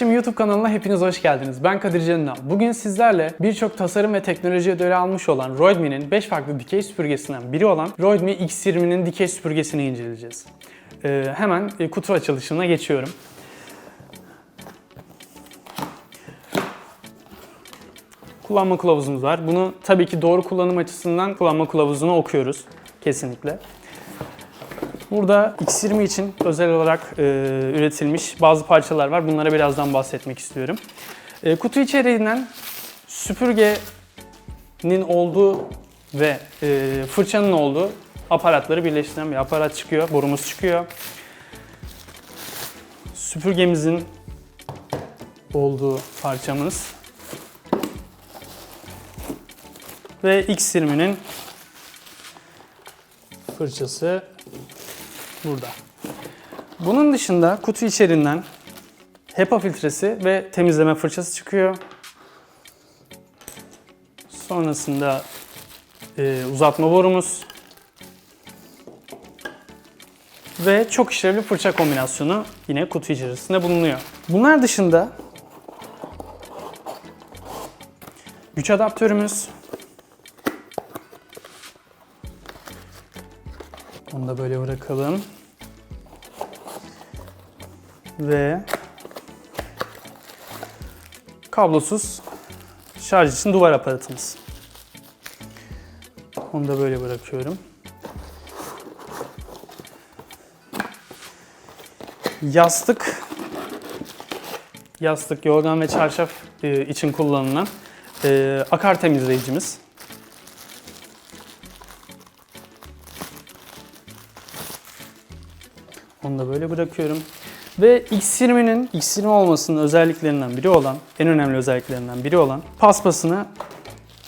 Şimdi YouTube kanalına hepiniz hoş geldiniz. Ben Kadir Cenal. Bugün sizlerle birçok tasarım ve teknoloji ödülü almış olan Roidme'nin 5 farklı dikey süpürgesinden biri olan Roidme X20'nin dikey süpürgesini inceleyeceğiz. Ee, hemen e, kutu açılışına geçiyorum. Kullanma kılavuzumuz var. Bunu tabii ki doğru kullanım açısından kullanma kılavuzunu okuyoruz. Kesinlikle. Burada X20 için özel olarak e, üretilmiş bazı parçalar var. Bunlara birazdan bahsetmek istiyorum. E, kutu içeriğinden süpürgenin olduğu ve e, fırçanın olduğu aparatları birleştiren bir aparat çıkıyor. Borumuz çıkıyor. Süpürgemizin olduğu parçamız. Ve X20'nin fırçası burada. Bunun dışında kutu içerisinden HEPA filtresi ve temizleme fırçası çıkıyor. Sonrasında e, uzatma borumuz ve çok işlevli fırça kombinasyonu yine kutu içerisinde bulunuyor. Bunlar dışında güç adaptörümüz, Onu da böyle bırakalım. Ve kablosuz şarj için duvar aparatımız. Onu da böyle bırakıyorum. Yastık yastık, yorgan ve çarşaf e, için kullanılan e, akar temizleyicimiz. Onu da böyle bırakıyorum. Ve X20'nin X20 olmasının özelliklerinden biri olan, en önemli özelliklerinden biri olan paspasını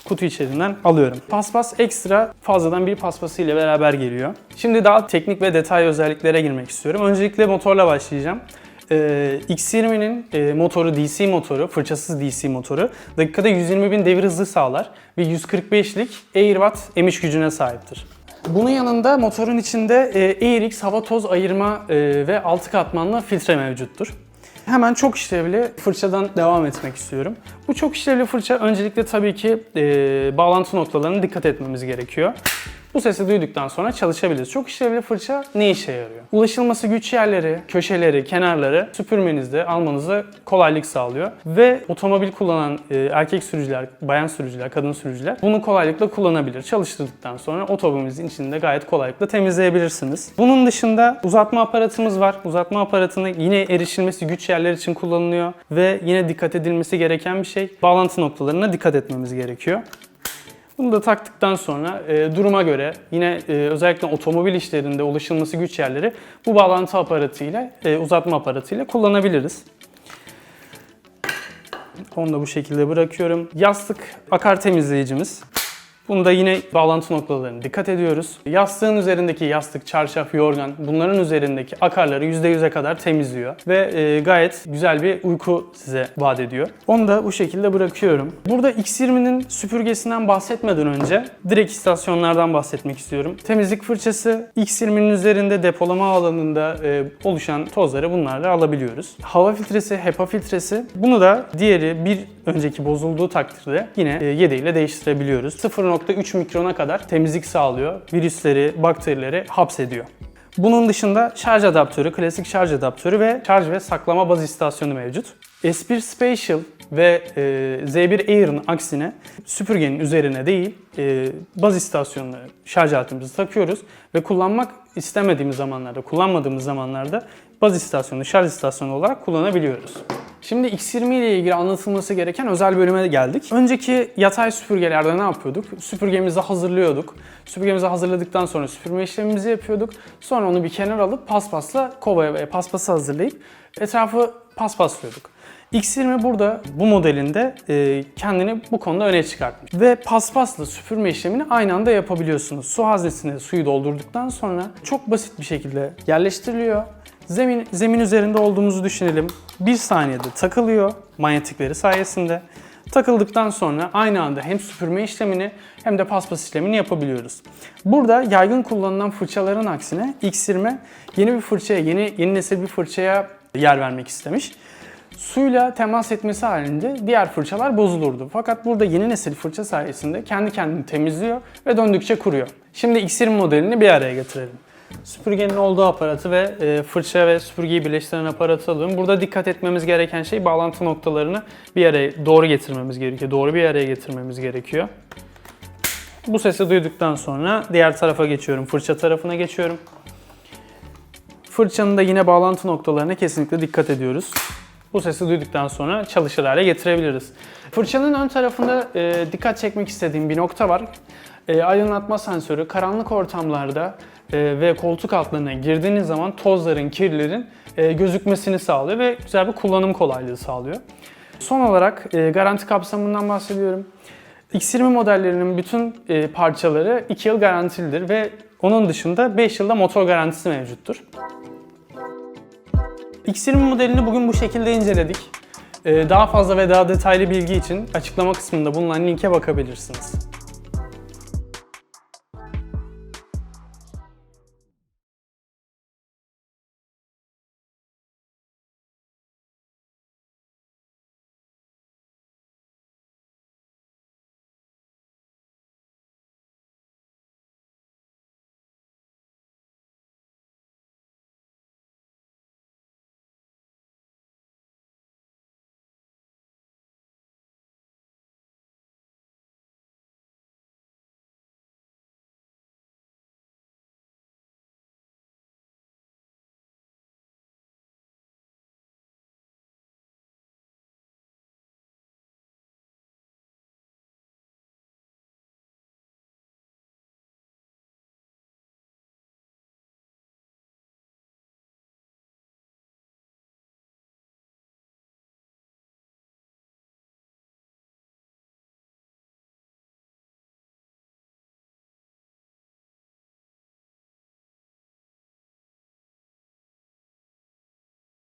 kutu içerisinden alıyorum. Paspas ekstra fazladan bir paspası ile beraber geliyor. Şimdi daha teknik ve detay özelliklere girmek istiyorum. Öncelikle motorla başlayacağım. Ee, X20'nin e, motoru DC motoru, fırçasız DC motoru dakikada 120 bin devir hızı sağlar ve 145'lik Airwatt emiş gücüne sahiptir. Bunun yanında motorun içinde e, AirX hava toz ayırma e, ve altı katmanlı filtre mevcuttur. Hemen çok işlevli fırçadan devam etmek istiyorum. Bu çok işlevli fırça öncelikle tabii ki e, bağlantı noktalarına dikkat etmemiz gerekiyor. Bu sesi duyduktan sonra çalışabiliriz. Çok işlevli fırça ne işe yarıyor? Ulaşılması güç yerleri, köşeleri, kenarları süpürmenizde almanıza kolaylık sağlıyor. Ve otomobil kullanan e, erkek sürücüler, bayan sürücüler, kadın sürücüler bunu kolaylıkla kullanabilir. Çalıştırdıktan sonra otomobilinizin içinde gayet kolaylıkla temizleyebilirsiniz. Bunun dışında uzatma aparatımız var. Uzatma aparatını yine erişilmesi güç yerler için kullanılıyor ve yine dikkat edilmesi gereken bir şey. Bağlantı noktalarına dikkat etmemiz gerekiyor. Bunu da taktıktan sonra e, duruma göre yine e, özellikle otomobil işlerinde ulaşılması güç yerleri bu bağlantı aparatıyla, e, uzatma aparatıyla kullanabiliriz. Onu da bu şekilde bırakıyorum. Yastık akar temizleyicimiz. Bunda yine bağlantı noktalarına dikkat ediyoruz. Yastığın üzerindeki yastık, çarşaf, yorgan bunların üzerindeki akarları %100'e kadar temizliyor. Ve e, gayet güzel bir uyku size vaat ediyor. Onu da bu şekilde bırakıyorum. Burada X20'nin süpürgesinden bahsetmeden önce direkt istasyonlardan bahsetmek istiyorum. Temizlik fırçası X20'nin üzerinde depolama alanında e, oluşan tozları bunlarla alabiliyoruz. Hava filtresi, HEPA filtresi. Bunu da diğeri bir önceki bozulduğu takdirde yine e, yedeğiyle değiştirebiliyoruz. 0.3 mikrona kadar temizlik sağlıyor. Virüsleri, bakterileri hapsediyor. Bunun dışında şarj adaptörü, klasik şarj adaptörü ve şarj ve saklama baz istasyonu mevcut. S1 Spatial ve e, Z1 Air'ın aksine süpürgenin üzerine değil e, baz istasyonuna şarj aletimizi takıyoruz ve kullanmak istemediğimiz zamanlarda, kullanmadığımız zamanlarda baz istasyonu, şarj istasyonu olarak kullanabiliyoruz. Şimdi X20 ile ilgili anlatılması gereken özel bölüme geldik. Önceki yatay süpürgelerde ne yapıyorduk? Süpürgemizi hazırlıyorduk. Süpürgemizi hazırladıktan sonra süpürme işlemimizi yapıyorduk. Sonra onu bir kenara alıp paspasla kovaya ve paspası hazırlayıp etrafı paspaslıyorduk. X20 burada bu modelinde e, kendini bu konuda öne çıkartmış. Ve paspasla süpürme işlemini aynı anda yapabiliyorsunuz. Su haznesine suyu doldurduktan sonra çok basit bir şekilde yerleştiriliyor. Zemin, zemin üzerinde olduğumuzu düşünelim. Bir saniyede takılıyor manyetikleri sayesinde. Takıldıktan sonra aynı anda hem süpürme işlemini hem de paspas işlemini yapabiliyoruz. Burada yaygın kullanılan fırçaların aksine X20 yeni bir fırçaya, yeni, yeni nesil bir fırçaya yer vermek istemiş. suyla temas etmesi halinde diğer fırçalar bozulurdu. Fakat burada yeni nesil fırça sayesinde kendi kendini temizliyor ve döndükçe kuruyor. Şimdi X20 modelini bir araya getirelim. Süpürgenin olduğu aparatı ve e, fırça ve süpürgeyi birleştiren aparatı alıyorum. Burada dikkat etmemiz gereken şey bağlantı noktalarını bir araya doğru getirmemiz gerekiyor. Doğru bir araya getirmemiz gerekiyor. Bu sesi duyduktan sonra diğer tarafa geçiyorum. Fırça tarafına geçiyorum. Fırçanın da yine bağlantı noktalarına kesinlikle dikkat ediyoruz. Bu sesi duyduktan sonra çalışır hale getirebiliriz. Fırçanın ön tarafında e, dikkat çekmek istediğim bir nokta var. E, aydınlatma sensörü karanlık ortamlarda e, ve koltuk altlarına girdiğiniz zaman tozların, kirlerin e, gözükmesini sağlıyor ve güzel bir kullanım kolaylığı sağlıyor. Son olarak e, garanti kapsamından bahsediyorum. X20 modellerinin bütün e, parçaları 2 yıl garantilidir ve onun dışında 5 yılda motor garantisi mevcuttur. X20 modelini bugün bu şekilde inceledik. Ee, Daha fazla ve daha detaylı bilgi için açıklama kısmında bulunan linke bakabilirsiniz.